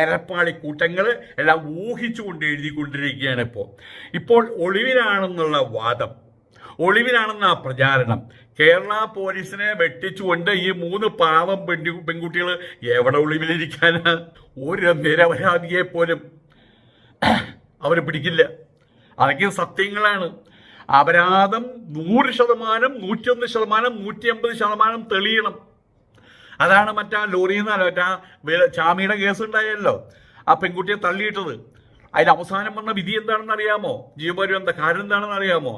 എരപ്പാളി കൂട്ടങ്ങൾ എല്ലാം ഊഹിച്ചുകൊണ്ട് എഴുതിക്കൊണ്ടിരിക്കുകയാണ് ഇപ്പോൾ ഇപ്പോൾ ഒളിവിലാണെന്നുള്ള വാദം ഒളിവിലാണെന്ന പ്രചാരണം കേരള പോലീസിനെ വെട്ടിച്ചുകൊണ്ട് ഈ മൂന്ന് പാവം പെണ്ണു പെൺകുട്ടികൾ എവിടെ ഒളിവിലിരിക്കാനാ? ഒരു നിരപരാധിയെ പോലും അവർ പിടിക്കില്ല. അതൊക്കെ സത്യങ്ങളാണ്. അപരാധം നൂറ് ശതമാനം നൂറ്റിയൊന്ന് ശതമാനം നൂറ്റി അമ്പത് ശതമാനം തെളിയണം. അതാണ് മറ്റാ ലോറിയിൽ മറ്റാ ചാമിയുടെ കേസ് ഉണ്ടായല്ലോ. ആ പെൺകുട്ടിയെ തള്ളിയിട്ടത്. അതിന് അവസാനം വന്ന വിധി എന്താണെന്ന് അറിയാമോ? ജീവപര്യന്ത കാര്യം എന്താണെന്ന് അറിയാമോ?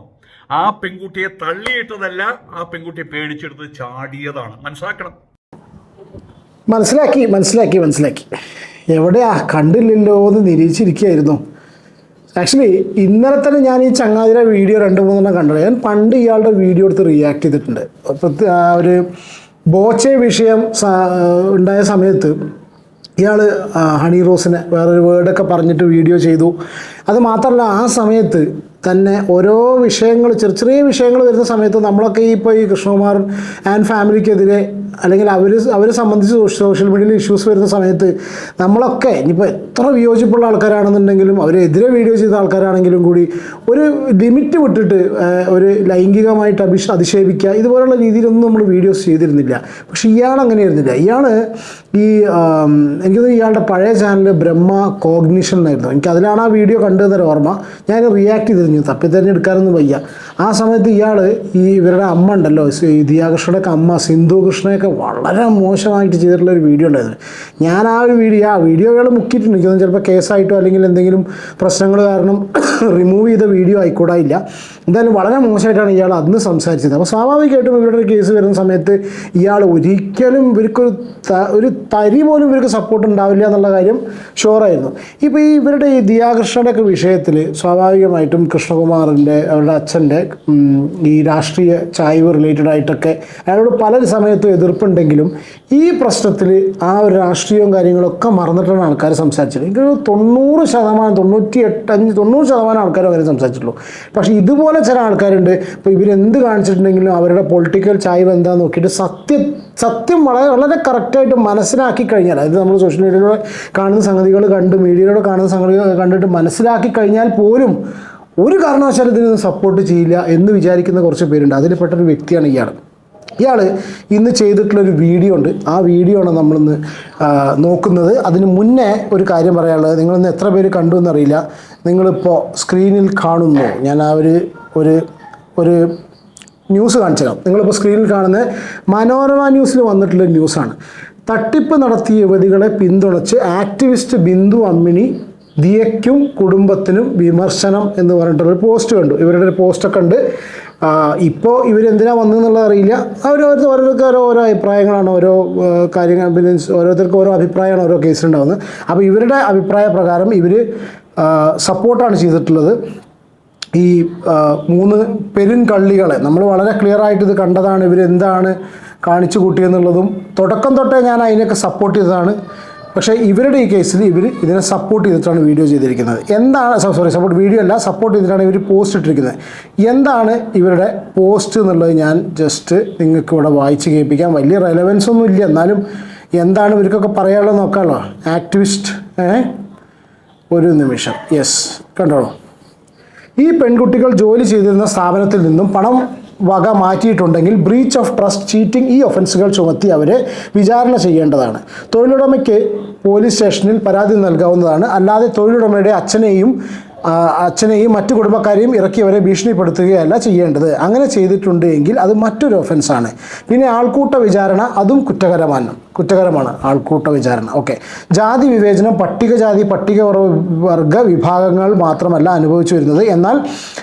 ആ പെൺകുട്ടിയെ തള്ളിയിട്ടതല്ല ആ പെൺകുട്ടിയെ പേടിച്ചെടുത്ത് ചാടിയതാണ്. മനസ്സിലാക്കണം. മനസ്സിലാക്കി മനസ്സിലാക്കി മനസ്സിലാക്കി. എവിടെയാ? കണ്ടില്ലല്ലോ എന്ന് നിരീക്ഷിച്ചിരിക്കുകയായിരുന്നു. ആക്ച്വലി ഇന്നലെ തന്നെ ഞാൻ ഈ ചങ്ങാതിയുടെ വീഡിയോ രണ്ട് മൂന്നെണ്ണം കണ്ടത് ഞാൻ പണ്ട് ഇയാളുടെ വീഡിയോ എടുത്ത് റിയാക്ട് ചെയ്തിട്ടുണ്ട്. ഒരു ബോച്ചെ വിഷയം ഉണ്ടായ സമയത്ത് ഇയാൾ ഹണി റോസിനെ വേറൊരു വേർഡൊക്കെ പറഞ്ഞിട്ട് വീഡിയോ ചെയ്തു. അത് മാത്രമല്ല ആ സമയത്ത് തന്നെ ഓരോ വിഷയങ്ങൾ ചെറിയ ചെറിയ വിഷയങ്ങൾ വരുന്ന സമയത്ത് നമ്മളൊക്കെ ഈ ഇപ്പോൾ ഈ കൃഷ്ണകുമാർ ആൻഡ് ഫാമിലിക്കെതിരെ അല്ലെങ്കിൽ അവർ അവരെ സംബന്ധിച്ച് സോഷ്യൽ മീഡിയയിൽ ഇഷ്യൂസ് വരുന്ന സമയത്ത് നമ്മളൊക്കെ ഇനിയിപ്പോൾ എത്ര വിയോജിപ്പുള്ള ആൾക്കാരാണെന്നുണ്ടെങ്കിലും അവരെതിരെ വീഡിയോ ചെയ്ത ആൾക്കാരാണെങ്കിലും കൂടി ഒരു ലിമിറ്റ് വിട്ടിട്ട് ഒരു ലൈംഗികമായിട്ട് അഭിഷ അധിക്ഷേപിക്കുക ഇതുപോലുള്ള രീതിയിലൊന്നും നമ്മൾ വീഡിയോസ് ചെയ്തിരുന്നില്ല. പക്ഷേ ഇയാൾ അങ്ങനെ ആയിരുന്നില്ല ഇയാൾ ഈ എനിക്ക് ഇയാളുടെ പഴയ ചാനൽ ബ്രഹ്മ കോഗ്നിഷൻ എന്നായിരുന്നു. എനിക്ക് അതിലാണ് ആ വീഡിയോ കണ്ടതെന്നൊരു ഓർമ്മ. ഞാൻ റിയാക്ട് ചെയ്തിരുന്നു. തപ്പി തിരഞ്ഞെടുക്കാനൊന്നും വയ്യ. ആ സമയത്ത് ഇയാൾ ഈ ഇവരുടെ അമ്മ ഉണ്ടല്ലോ ദിയാകൃഷ്ണയുടെ അമ്മ സിന്ധു കൃഷ്ണയൊക്കെ വളരെ മോശമായിട്ട് ചെയ്തിട്ടുള്ള ഒരു വീഡിയോ ഉണ്ടായിരുന്നു. ഞാൻ ആ ഒരു വീഡിയോ ആ വീഡിയോകൾ മുക്കിയിട്ടുണ്ട്. എനിക്ക് ചിലപ്പോൾ കേസായിട്ടോ അല്ലെങ്കിൽ എന്തെങ്കിലും പ്രശ്നങ്ങൾ കാരണം റിമൂവ് ചെയ്ത വീഡിയോ ആയിക്കൂടായില്ല എന്തായാലും വളരെ മോശമായിട്ടാണ് ഇയാൾ അന്ന് സംസാരിച്ചത്. അപ്പോൾ സ്വാഭാവികമായിട്ടും ഇവരുടെ ഒരു കേസ് വരുന്ന സമയത്ത് ഇയാൾ ഒരിക്കലും ഇവർക്കൊരു ഒരു തരി പോലും ഇവർക്ക് സപ്പോർട്ട് ഉണ്ടാവില്ല എന്നുള്ള കാര്യം ഷുവറായിരുന്നു ഇപ്പോൾ ഈ ഇവരുടെ ഈ ദിയാകൃഷ്ണയുടെ ഒക്കെ വിഷയത്തിൽ സ്വാഭാവികമായിട്ടും കൃഷ്ണകുമാറിന്റെ അവരുടെ അച്ഛന്റെ ഈ രാഷ്ട്രീയ ചായ്വ് റിലേറ്റഡ് ആയിട്ടൊക്കെ അയാളോട് പല സമയത്തും എതിർപ്പുണ്ടെങ്കിലും ഈ പ്രശ്നത്തിൽ ആ ഒരു രാഷ്ട്രീയവും കാര്യങ്ങളൊക്കെ മറന്നിട്ടാണ് ആൾക്കാർ സംസാരിച്ചത്. എനിക്ക് തോന്നുന്നു തൊണ്ണൂറ് ശതമാനം തൊണ്ണൂറ്റി എട്ടഞ്ച് തൊണ്ണൂറ് ശതമാനം ആൾക്കാരും അങ്ങനെ സംസാരിച്ചിട്ടുള്ളൂ. പക്ഷേ ഇതുപോലെ ചില ആൾക്കാരുണ്ട്. ഇപ്പോൾ ഇവരെന്ത് കാണിച്ചിട്ടുണ്ടെങ്കിലും അവരുടെ പൊളിറ്റിക്കൽ ചായ്വ് എന്താന്ന് നോക്കിയിട്ട് സത്യം സത്യം വളരെ വളരെ കറക്റ്റായിട്ട് മനസ്സിലാക്കി കഴിഞ്ഞാൽ അതായത് നമ്മൾ സോഷ്യൽ മീഡിയയിലൂടെ കാണുന്ന സംഗതികൾ കണ്ട് മീഡിയയിലൂടെ കാണുന്ന സംഗതികൾ കണ്ടിട്ട് മനസ്സിലാക്കി കഴിഞ്ഞാൽ പോലും ഒരു കാരണവശാലും ഇതിനൊന്നും സപ്പോർട്ട് ചെയ്യില്ല എന്ന് വിചാരിക്കുന്ന കുറച്ച് പേരുണ്ട്. അതിൽപ്പെട്ടൊരു വ്യക്തിയാണ് ഇയാൾ ഇയാൾ ഇന്ന് ചെയ്തിട്ടുള്ള ഒരു വീഡിയോ ഉണ്ട്. ആ വീഡിയോ ആണ് നമ്മളിന്ന് നോക്കുന്നത്. അതിന് മുന്നേ ഒരു കാര്യം പറയാനുള്ളത്. നിങ്ങളിന്ന് എത്ര പേര് കണ്ടു എന്നറിയില്ല. നിങ്ങളിപ്പോൾ സ്ക്രീനിൽ കാണുന്നു. ഞാൻ ആ ഒരു ഒരു ഒരു ന്യൂസ് കാണിച്ചു തരാം നിങ്ങളിപ്പോൾ സ്ക്രീനിൽ കാണുന്ന മനോരമ ന്യൂസിൽ വന്നിട്ടുള്ള ന്യൂസാണ്. തട്ടിപ്പ് നടത്തിയ യുവതികളെ പിന്തുണച്ച് ആക്ടിവിസ്റ്റ് ബിന്ദു അമ്മിണി ദിയയ്ക്കും കുടുംബത്തിനും വിമർശനം എന്ന് പറഞ്ഞിട്ടൊരു പോസ്റ്റ് കണ്ടു. ഇവരുടെ ഒരു പോസ്റ്റൊക്കെ ഉണ്ട്. ഇപ്പോൾ ഇവരെന്തിനാ വന്നതെന്നുള്ളത് അറിയില്ല. അവർ ഓരോരുത്തർക്ക് ഓരോ ഓരോ അഭിപ്രായങ്ങളാണ് ഓരോ കാര്യങ്ങൾ മീൻസ് ഓരോരുത്തർക്ക് ഓരോ അഭിപ്രായമാണ് ഓരോ കേസിലുണ്ടാകുന്നത് അപ്പോൾ ഇവരുടെ അഭിപ്രായ പ്രകാരം ഇവർ സപ്പോർട്ടാണ് ചെയ്തിട്ടുള്ളത്. ഈ മൂന്ന് മൂന്ന് പെരുങ്കള്ളികളെ നമ്മൾ വളരെ ക്ലിയർ ആയിട്ട് ഇത് കണ്ടതാണ് ഇവരെന്താണ് കാണിച്ചു കൂട്ടിയെന്നുള്ളതും തുടക്കം തൊട്ടേ ഞാൻ അതിനൊക്കെ സപ്പോർട്ട് ചെയ്തതാണ്. പക്ഷേ ഇവരുടെ ഈ കേസിൽ ഇവർ ഇതിനെ സപ്പോർട്ട് ചെയ്തിട്ടാണ് വീഡിയോ ചെയ്തിരിക്കുന്നത്. എന്താണ് സോറി സപ്പോർട്ട് വീഡിയോ അല്ല സപ്പോർട്ട് ചെയ്തിട്ടാണ് ഇവർ പോസ്റ്റ് ഇട്ടിരിക്കുന്നത്. എന്താണ് ഇവരുടെ പോസ്റ്റ് എന്നുള്ളത് ഞാൻ ജസ്റ്റ് നിങ്ങൾക്ക് ഇവിടെ വായിച്ച് കേൾപ്പിക്കാം. വലിയ റെലവൻസ് ഒന്നും ഇല്ല. എന്നാലും എന്താണ് ഇവർക്കൊക്കെ പറയാനുള്ളത് നോക്കാമല്ലോ. ആക്ടിവിസ്റ്റ് ഒരു നിമിഷം. യെസ് കണ്ടോളൂ. ഈ പെൺകുട്ടികൾ ജോലി ചെയ്തിരുന്ന സ്ഥാപനത്തിൽ നിന്നും പണം വക മാറ്റിയിട്ടുണ്ടെങ്കിൽ ബ്രീച്ച് ഓഫ് ട്രസ്റ്റ് ചീറ്റിംഗ് ഈ ഒഫൻസുകൾ ചുമത്തി അവരെ വിചാരണ ചെയ്യേണ്ടതാണ്. തൊഴിലുടമയ്ക്ക് പോലീസ് സ്റ്റേഷനിൽ പരാതി നൽകാവുന്നതാണ്. അല്ലാതെ തൊഴിലുടമയുടെ അച്ഛനെയും അച്ഛനെയും മറ്റു കുടുംബക്കാരെയും ഇറക്കി അവരെ ഭീഷണിപ്പെടുത്തുകയല്ല ചെയ്യേണ്ടത്. അങ്ങനെ ചെയ്തിട്ടുണ്ട് എങ്കിൽ അത് മറ്റൊരു ഒഫൻസാണ് പിന്നെ ആൾക്കൂട്ട വിചാരണ അതും കുറ്റകരമാണ്. കുറ്റകരമാണ് ആൾക്കൂട്ട വിചാരണ. ഓക്കെ ജാതി വിവേചനം പട്ടികജാതി പട്ടികവർഗ വിഭാഗങ്ങൾ മാത്രമല്ല അനുഭവിച്ചു വരുന്നത്. എന്നാൽ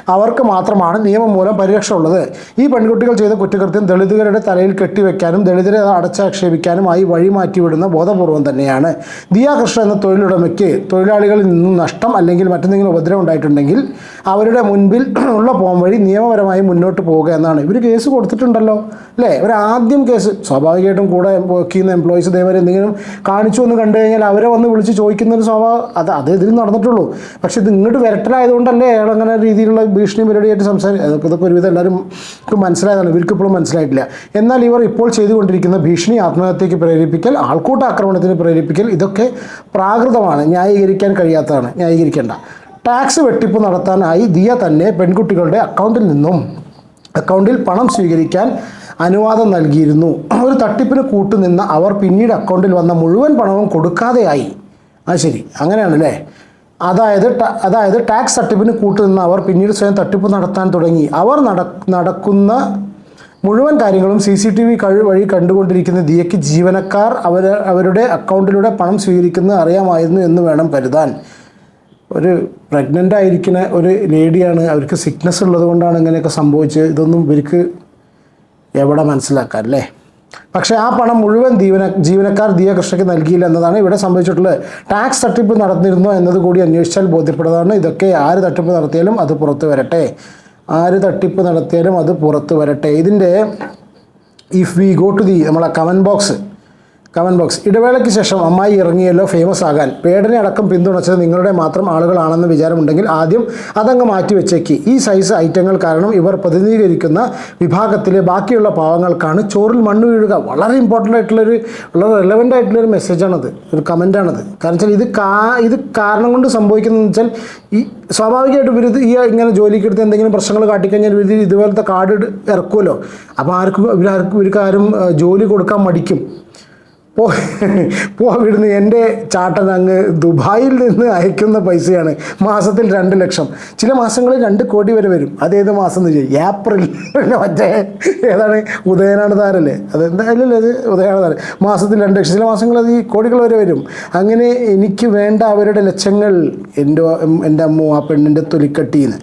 അവർക്ക് മാത്രമാണ് നിയമം മൂലം പരിരക്ഷ ഉള്ളത് ഈ പെൺകുട്ടികൾ ചെയ്ത കുറ്റകൃത്യം ദളിതുകളുടെ തലയിൽ കെട്ടിവെക്കാനും ദളിതരെ അടച്ചാക്ഷേപിക്കാനുമായി വഴിമാറ്റിവിടുന്ന ബോധപൂർവം തന്നെയാണ്. ദിയാകൃഷ്ണ എന്ന തൊഴിലുടമയ്ക്ക് തൊഴിലാളികളിൽ നിന്നും നഷ്ടം അല്ലെങ്കിൽ മറ്റെന്തെങ്കിലും ഉപദ്രവം ഉണ്ടായിട്ടുണ്ടെങ്കിൽ അവരുടെ മുൻപിൽ ഉള്ള പോം വഴി നിയമപരമായി മുന്നോട്ട് പോവുക എന്നാണ്. ഇവർ കേസ് കൊടുത്തിട്ടുണ്ടല്ലോ. അല്ലേ? ആദ്യം കേസ് സ്വാഭാവികമായിട്ടും കൂടെ വർക്ക് ചെയ്യുന്ന എംപ്ലോയീസ് ഇതേവരെ എന്തെങ്കിലും കാണിച്ചു എന്ന് കണ്ടു കഴിഞ്ഞാൽ അവരെ വന്ന് വിളിച്ച് ചോദിക്കുന്ന ഒരു സ്വഭാവം അത് അത് ഇതിൽ നടന്നിട്ടുള്ളൂ. പക്ഷേ ഇത് ഇങ്ങോട്ട് വരട്ടലായതുകൊണ്ടല്ലേ അയാൾ അങ്ങനെ രീതിയിലുള്ള ഭീഷണി പരിപാടിയായിട്ട് സംസാരിക്കും ഇതൊക്കെ ഒരുവിധം എല്ലാവരും മനസ്സിലായതാണ്. ഇവർക്ക് ഇപ്പോഴും മനസ്സിലായിട്ടില്ല. എന്നാൽ ഇവർ ഇപ്പോൾ ചെയ്തുകൊണ്ടിരിക്കുന്ന ഭീഷണി ആത്മഹത്യക്ക് പ്രേരിപ്പിക്കൽ ആൾക്കൂട്ട ആക്രമണത്തിന് പ്രേരിപ്പിക്കൽ ഇതൊക്കെ പ്രാകൃതമാണ്. ന്യായീകരിക്കാൻ കഴിയാത്തതാണ്. ന്യായീകരിക്കേണ്ട. ടാക്സ് വെട്ടിപ്പ് നടത്താനായി ദിയ തന്നെ പെൺകുട്ടികളുടെ അക്കൗണ്ടിൽ നിന്നും അക്കൗണ്ടിൽ പണം സ്വീകരിക്കാൻ അനുവാദം നൽകിയിരുന്നു. ഒരു തട്ടിപ്പിന് കൂട്ടുനിന്ന അവർ പിന്നീട് അക്കൗണ്ടിൽ വന്ന മുഴുവൻ പണവും കൊടുക്കാതെയായി. ആ ശരി അങ്ങനെയാണല്ലേ? അതായത് അതായത് ടാക്സ് തട്ടിപ്പിന് കൂട്ടുനിന്ന അവർ പിന്നീട് സ്വയം തട്ടിപ്പ് നടത്താൻ തുടങ്ങി. അവർ നട നടക്കുന്ന മുഴുവൻ കാര്യങ്ങളും സി സി ടി വി വഴി കണ്ടുകൊണ്ടിരിക്കുന്ന ദിയയ്ക്ക് ജീവനക്കാർ അവർ അവരുടെ അക്കൗണ്ടിലൂടെ പണം സ്വീകരിക്കുന്നത് അറിയാമായിരുന്നു എന്ന് വേണം കരുതാൻ. ഒരു പ്രഗ്നന്റ് ആയിരിക്കുന്ന ഒരു ലേഡിയാണ് അവർക്ക് സിക്നസ് ഉള്ളത് കൊണ്ടാണ് ഇങ്ങനെയൊക്കെ സംഭവിച്ചത്. ഇതൊന്നും ഇവർക്ക് എവിടെ മനസ്സിലാക്കാം അല്ലേ? പക്ഷേ ആ പണം മുഴുവൻ ജീവന ജീവനക്കാർ ദിയ കൃഷ്ണയ്ക്ക് നൽകിയില്ല എന്നതാണ് ഇവിടെ സംഭവിച്ചിട്ടുള്ളത്. ടാക്സ് തട്ടിപ്പ് നടന്നിരുന്നോ എന്നത് കൂടി അന്വേഷിച്ചാൽ ബോധ്യപ്പെടുന്നതാണ്. ഇതൊക്കെ ആര് തട്ടിപ്പ് നടത്തിയാലും അത് പുറത്തു വരട്ടെ. ആര് തട്ടിപ്പ് നടത്തിയാലും അത് പുറത്തു വരട്ടെ. ഇതിന്റെ if we go to the നമ്മളെ കമന്റ് ബോക്സ് കമന്റ് ബോക്സ്. ഇടവേളയ്ക്ക് ശേഷം അമ്മായി ഇറങ്ങിയല്ലോ ഫേമസ് ആകാൻ. പേടനെ അടക്കം പിന്തുണച്ചത് നിങ്ങളുടെ മാത്രം ആളുകളാണെന്ന് വിചാരമുണ്ടെങ്കിൽ ആദ്യം അതങ്ങ് മാറ്റിവെച്ചേക്ക് ഈ സൈസ് ഐറ്റങ്ങൾ കാരണം ഇവർ പ്രതിനിധീകരിക്കുന്ന വിഭാഗത്തിലെ ബാക്കിയുള്ള പാവങ്ങൾക്കാണ് ചോറിൽ മണ്ണ് വീഴുക. വളരെ ഇമ്പോർട്ടന്റ് ആയിട്ടുള്ളൊരു വളരെ റെലവന്റ് ആയിട്ടുള്ളൊരു മെസ്സേജാണത് ഒരു കമന്റാണത് കാരണം വെച്ചാൽ ഇത് കാ ഇത് കാരണം കൊണ്ട് സംഭവിക്കുന്നതെന്ന് വെച്ചാൽ ഈ സ്വാഭാവികമായിട്ടും ഇവർ ഈ ഇങ്ങനെ ജോലിക്ക് എടുത്ത് എന്തെങ്കിലും പ്രശ്നങ്ങൾ കാട്ടിക്കഴിഞ്ഞാൽ ഇവർ ഇതുപോലത്തെ കാർഡ് ഇറക്കുമല്ലോ. അപ്പോൾ ആർക്കും ഇവരാർക്കും ഇവർക്കാരും ജോലി കൊടുക്കാൻ മടിക്കും. പോ പോ വിടുന്ന് എന്റെ ചാട്ടൻ അങ്ങ് ദുബായിൽ നിന്ന് അയക്കുന്ന പൈസയാണ്. മാസത്തിൽ രണ്ട് ലക്ഷം. ചില മാസങ്ങളിൽ രണ്ട് കോടി വരെ വരും. അതേത് മാസം എന്ന് ചോദിക്കും ഏപ്രിൽ. മറ്റേ ഏതാണ്? ഉദയനാണ് താരല്ലേ അത് എന്തായാലും അത് ഉദയനാണ് താരം മാസത്തിൽ രണ്ട് ലക്ഷം. ചില മാസങ്ങളിൽ അത് ഈ കോടികൾ വരെ വരും. അങ്ങനെ എനിക്ക് വേണ്ട അവരുടെ ലക്ഷങ്ങൾ എന്റെ എന്റെ അമ്മ ആ പെണ്ണിന്റെ തൊലിക്കട്ടിന്ന്.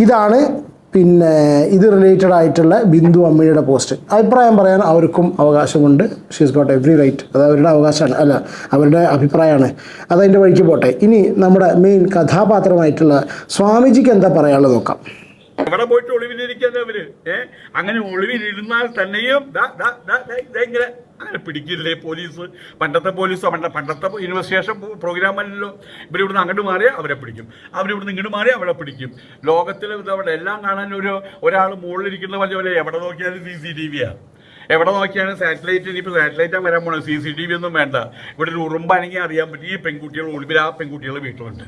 ഇതാണ് പിന്നെ ഇത് റിലേറ്റഡ് ആയിട്ടുള്ള ബിന്ദു അമ്മയുടെ പോസ്റ്റ് അഭിപ്രായം പറയാൻ അവർക്കും അവകാശമുണ്ട്. ഷീസ് ഗോട്ട് എവ്രി റൈറ്റ് അത് അവരുടെ അവകാശമാണ്. അല്ല അവരുടെ അഭിപ്രായമാണ്. അതതിന്റെ വഴിക്ക് പോട്ടെ. ഇനി നമ്മുടെ മെയിൻ കഥാപാത്രമായിട്ടുള്ള സ്വാമിജിക്ക് എന്താ പറയാനുള്ളത് നോക്കാം. എവിടെ പോയിട്ട് ഒളിവിലിരിക്കാതെ അവർ. ഏ? അങ്ങനെ ഒളിവിലിരുന്നാൽ തന്നെയും അങ്ങനെ പിടിക്കില്ലേ പോലീസ്? പണ്ടത്തെ പോലീസോ പണ്ട പണ്ടത്തെ ഇൻവെസ്റ്റിഗേഷൻ പ്രോഗ്രാം അല്ലല്ലോ. ഇവരിവിടുന്ന് അങ്ങോട്ട് മാറിയാൽ അവരെ പിടിക്കും. അവരിവിടുന്ന് ഇങ്ങോട്ട് മാറിയാൽ അവരെ പിടിക്കും. ലോകത്തിൽ ഇതവിടെ എല്ലാം കാണാൻ ഒരു ഒരാൾ മുകളിലിരിക്കുന്ന പോലെ പോലെ എവിടെ നോക്കിയാലും സി സി ടി വിയാണ് എവിടെ നോക്കിയാലും സാറ്റലൈറ്റ് ഇനിയിപ്പോൾ സാറ്റലൈറ്റാണ് വരാൻ പോകണം സി സി ടി വി ഒന്നും വേണ്ട. ഇവിടെ ഒരു ഉറുമ്പാണെങ്കിൽ അറിയാൻ പറ്റും. ഈ പെൺകുട്ടികൾ ഒളിവിൽ ആ പെൺകുട്ടികൾ വീട്ടിലുണ്ട്.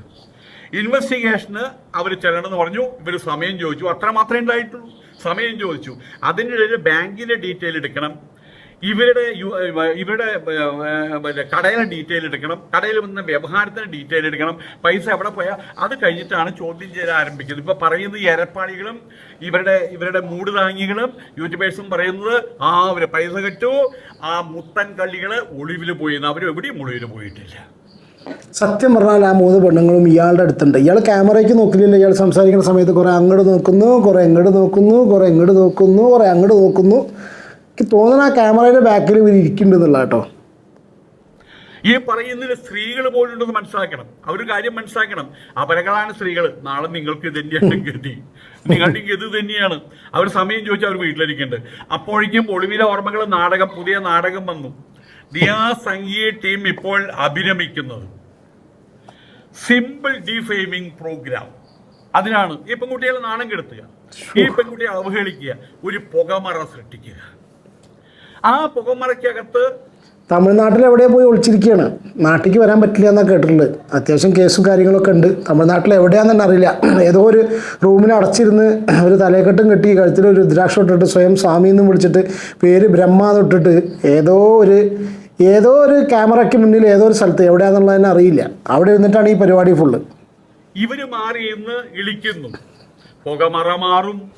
ഇൻവെസ്റ്റിഗേഷന് അവർ ചെല്ലണമെന്ന് പറഞ്ഞു. ഇവർ സമയം ചോദിച്ചു. അത്ര മാത്രമേ ഉണ്ടായിട്ടുള്ളൂ. സമയം ചോദിച്ചു. അതിനിടയിൽ ബാങ്കിന്റെ ഡീറ്റെയിൽ എടുക്കണം. ഇവരുടെ ഇവരുടെ കടയിലെ ഡീറ്റെയിൽ എടുക്കണം. കടയിൽ വന്ന വ്യവഹാരത്തിന് ഡീറ്റെയിൽ എടുക്കണം. പൈസ എവിടെ പോയാൽ അത് കഴിഞ്ഞിട്ടാണ് ചോദ്യം ചെയ്ത് ആരംഭിക്കുന്നത്. ഇപ്പോൾ പറയുന്നത് എരപ്പാളികളും ഇവരുടെ ഇവരുടെ മൂട് താങ്ങികളും യൂട്യൂബേഴ്സും പറയുന്നത് ആ അവർ പൈസ കിട്ടു. ആ മുത്തൻ കള്ളികൾ ഒളിവിൽ പോയി. അവർ എവിടെയും ഒളിവിൽ പോയിട്ടില്ല. സത്യം പറഞ്ഞാൽ ആ മൂന്ന് പെണ്ണുങ്ങളും ഇയാളുടെ അടുത്തുണ്ട്. ഇയാൾ ക്യാമറയ്ക്ക് നോക്കില്ലല്ലോ ഇയാൾ സംസാരിക്കുന്ന സമയത്ത് കുറേ അങ്ങോട്ട് നോക്കുന്നു കുറേ ഇങ്ങോട്ട് നോക്കുന്നു കുറേ ഇങ്ങോട്ട് നോക്കുന്നു കുറേ അങ്ങോട്ട് നോക്കുന്നു. എനിക്ക് തോന്നുന്നു ആ ക്യാമറയുടെ ബാക്കിൽ ഇവർ ഇരിക്കുന്നുണ്ടെന്നുള്ള കേട്ടോ. ഈ പറയുന്നതിൽ സ്ത്രീകൾ പോലുണ്ടെന്ന് മനസ്സിലാക്കണം. അവർ കാര്യം മനസ്സിലാക്കണം. അപരകളാണ് സ്ത്രീകൾ. നാളെ നിങ്ങൾക്ക് തന്നെയാണ് ഗതി. നിങ്ങളുടെ ഗതി തന്നെയാണ്. അവർ സമയം ചോദിച്ചാൽ അവർ വീട്ടിലിരിക്കുന്നുണ്ട് അപ്പോഴേക്കും ഒളിവിലെ ഓർമ്മകൾ നാടകം പുതിയ നാടകം വന്നു. ദിയാ സംഗീയ ടീം ഇപ്പോൾ അഭിരമിക്കുന്നത് സിമ്പിൾ ഡിഫെയിമിംഗ് പ്രോഗ്രാം അതിനാണ് ഈ പെൺകുട്ടികളെ നാണം കെടുത്തുക. ഈ പെൺകുട്ടിയെ അവഹേളിക്കുക. ഒരു പുകമറ സൃഷ്ടിക്കുക. ആ പുകമറയ്ക്കകത്ത് തമിഴ്നാട്ടിൽ എവിടെ പോയി ഒളിച്ചിരിക്കുകയാണ്. നാട്ടിലേക്ക് വരാൻ പറ്റില്ല എന്നാണ് കേട്ടിട്ടുള്ളത് അത്യാവശ്യം കേസും കാര്യങ്ങളൊക്കെ ഉണ്ട്. തമിഴ്നാട്ടിൽ എവിടെയാണെന്ന് തന്നെ അറിയില്ല. ഏതോ ഒരു റൂമിൽ അടച്ചിരുന്ന് ഒരു തലേക്കെട്ടും കെട്ടി കഴുത്തിൽ ഒരു രുദ്രാക്ഷം ഇട്ടിട്ട് സ്വയം സ്വാമി എന്ന് വിളിച്ചിട്ട് പേര് ബ്രഹ്മ എന്ന് ഇട്ടിട്ട് ഏതോ ഒരു ഏതോ ഒരു ക്യാമറയ്ക്ക് മുന്നിൽ ഏതോ ഒരു സ്ഥലത്ത് എവിടെയാണെന്നുള്ളതിനെ അറിയില്ല. അവിടെ ഇരുന്നിട്ടാണ് ഈ പരിപാടി ഫുള്ള് ഇവർ മാറി ഇന്ന് ഇളിക്കുന്നു. പുകമറ മാറും.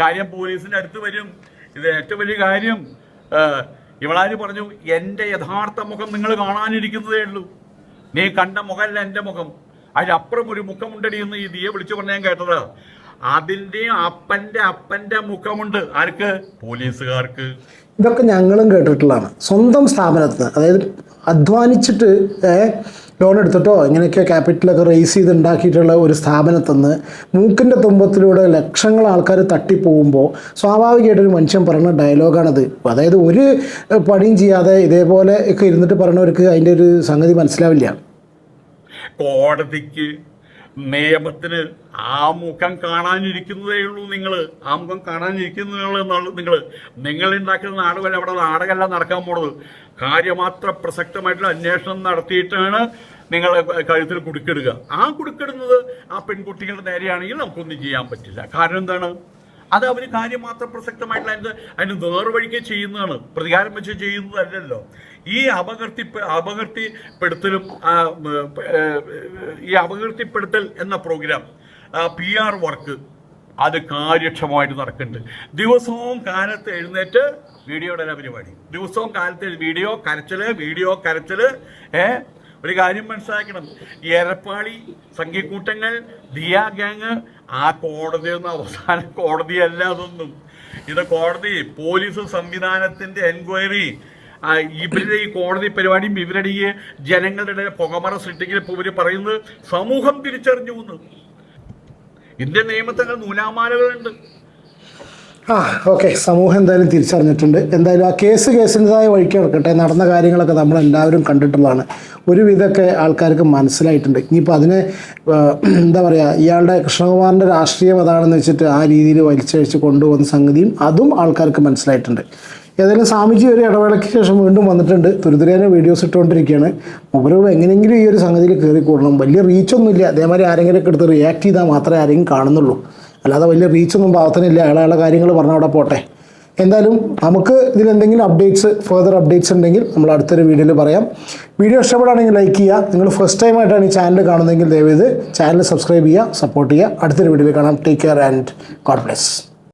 കാര്യം പോലീസിന്റെ അടുത്ത് വരും. ഇത് ഏറ്റവും വലിയ കാര്യം. ഇവളാര് പറഞ്ഞു എന്റെ യഥാർത്ഥ മുഖം നിങ്ങൾ കാണാനിരിക്കുന്നതേ ഉള്ളൂ. നീ കണ്ട മുഖമല്ല എന്റെ മുഖം. അതിനപ്പുറം ഒരു മുഖമുണ്ടടി എന്ന് ഈ ദിയെ വിളിച്ചു പറഞ്ഞ ഞാൻ കേട്ടതാ. അതിന്റെ അപ്പന്റെ അപ്പന്റെ മുഖമുണ്ട്. ആർക്ക്? പോലീസുകാർക്ക്. ഇതൊക്കെ ഞങ്ങളും കേട്ടിട്ടുള്ളതാണ്. സ്വന്തം സ്ഥാപനത്തിന് അതായത് അധ്വാനിച്ചിട്ട് ലോൺ എടുത്തിട്ടോ ഇങ്ങനെയൊക്കെ ക്യാപിറ്റലൊക്കെ റേസ് ചെയ്ത് ഉണ്ടാക്കിയിട്ടുള്ള ഒരു സ്ഥാപനത്തിൽ നിന്ന് മൂക്കിന്റെ തുമ്പത്തിലൂടെ ലക്ഷങ്ങൾ ആൾക്കാർ തട്ടിപ്പോകുമ്പോൾ സ്വാഭാവികമായിട്ടൊരു മനുഷ്യൻ പറയുന്ന ഡയലോഗാണത് അതായത് ഒരു പണിയും ചെയ്യാതെ ഇതേപോലെ ഒക്കെ ഇരുന്നിട്ട് പറയുന്നവർക്ക് അതിന്റെ ഒരു സംഗതി മനസ്സിലാവില്ല. കോടതിക്ക് നിയമത്തിന് ആ മുഖം കാണാനിരിക്കുന്നതേ ഉള്ളൂ നിങ്ങൾ ആ മുഖം കാണാനിരിക്കുന്നതേ ഉള്ളൂ നിങ്ങൾ നിങ്ങൾ ഉണ്ടാക്കുന്ന നാടകമല്ല അവിടെ നാടകമല്ല നടക്കാൻ പോണത്. കാര്യമാത്ര പ്രസക്തമായിട്ടുള്ള അന്വേഷണം നടത്തിയിട്ടാണ് നിങ്ങൾ കഴുത്തിൽ കുടുക്കിടുക. ആ കുടുക്കിടുന്നത് ആ പെൺകുട്ടികളുടെ നേരെയാണെങ്കിൽ നമുക്കൊന്നും ചെയ്യാൻ പറ്റില്ല. കാരണം എന്താണ്? അത് അവർ കാര്യം മാത്രം പ്രസക്തമായിട്ടുള്ള അതിന് അതിന് നേർവഴിക്ക് ചെയ്യുന്നതാണ്. പ്രതികാരം വെച്ച് ചെയ്യുന്നതല്ലല്ലോ. ഈ അപകീർത്തി അപകീർത്തിപ്പെടുത്തലും ഈ അപകീർത്തിപ്പെടുത്തൽ എന്ന പ്രോഗ്രാം പി ആർ വർക്ക് അത് കാര്യക്ഷമമായിട്ട് നടക്കുന്നുണ്ട്. ദിവസവും കാലത്ത് എഴുന്നേറ്റ് വീഡിയോയുടെ പരിപാടി. ദിവസവും കാലത്ത് വീഡിയോ കരച്ചിൽ വീഡിയോ കരച്ചിൽ ഏ ഒരു കാര്യം മനസ്സിലാക്കണം. ഈ എരപ്പാളി സംഘിക്കൂട്ടങ്ങൾ ദിയ ഗ്യാങ് ആ കോടതിയൊന്നും അവസാന കോടതിയല്ല അതൊന്നും. ഇത് കോടതി പോലീസ് സംവിധാനത്തിന്റെ എൻക്വയറി. ഇവരുടെ ഈ കോടതി പരിപാടിയും ഇവരുടെ ഈ ജനങ്ങളുടെ ഇടയിൽ പുകമറ സൃഷ്ടിക്കൽ ഇവർ പറയുന്നത് സമൂഹം തിരിച്ചറിഞ്ഞു എന്ന്. ഇന്ത്യൻ നിയമത്തിൽ നൂലാമാലകളുണ്ട്. ആ ഓക്കെ. സമൂഹം എന്തായാലും തിരിച്ചറിഞ്ഞിട്ടുണ്ട്. എന്തായാലും ആ കേസ് കേസിന്റെതായ വഴിക്ക് കിടക്കട്ടെ നടന്ന കാര്യങ്ങളൊക്കെ നമ്മൾ എല്ലാവരും കണ്ടിട്ടുള്ളതാണ്. ഒരുവിധമൊക്കെ ആൾക്കാർക്ക് മനസ്സിലായിട്ടുണ്ട്. ഇനിയിപ്പോൾ അതിനെ എന്താ പറയുക ഇയാളുടെ കൃഷ്ണകുമാറിന്റെ രാഷ്ട്രീയം അതാണെന്ന് വെച്ചിട്ട് ആ രീതിയിൽ വലിച്ചഴിച്ച് കൊണ്ടുപോകുന്ന സംഗതിയും അതും ആൾക്കാർക്ക് മനസ്സിലായിട്ടുണ്ട്. ഏതായാലും സ്വാമിജി ഒരു ഇടവേളയ്ക്ക് ശേഷം വീണ്ടും വന്നിട്ടുണ്ട്. തുരിതുരേനെ വീഡിയോസ് ഇട്ടുകൊണ്ടിരിക്കുകയാണ്. മുമ്പ് എങ്ങനെയെങ്കിലും ഈ ഒരു സംഗതിയിൽ കയറി കൂടണം വലിയ റീച്ചൊന്നുമില്ല അതേമാതിരി ആരെങ്കിലുമൊക്കെ എടുത്ത് റിയാക്ട് ചെയ്താൽ മാത്രമേ ആരെങ്കിലും കാണുന്നുള്ളൂ. അല്ലാതെ വലിയ റീച്ചൊന്നും പാവത്തിനില്ല അയാളെ കാര്യങ്ങൾ പറഞ്ഞ അവിടെ പോട്ടെ. എന്തായാലും നമുക്ക് ഇതിലെന്തെങ്കിലും അപ്ഡേറ്റ്സ് ഫർദർ അപ്ഡേറ്റ്സ് ഉണ്ടെങ്കിൽ നമ്മൾ അടുത്തൊരു വീഡിയോയിൽ പറയാം. വീഡിയോ ഇഷ്ടപ്പെടുകയാണെങ്കിൽ ലൈക്ക് ചെയ്യുക. നിങ്ങൾ ഫസ്റ്റ് ടൈം ആയിട്ടാണ് ഈ ചാനൽ കാണുന്നതെങ്കിൽ ദയവേത് ചാനൽ സബ്സ്ക്രൈബ് ചെയ്യുക സപ്പോർട്ട് ചെയ്യുക. അടുത്തൊരു വീഡിയോയിൽ കാണാം. Take care and God bless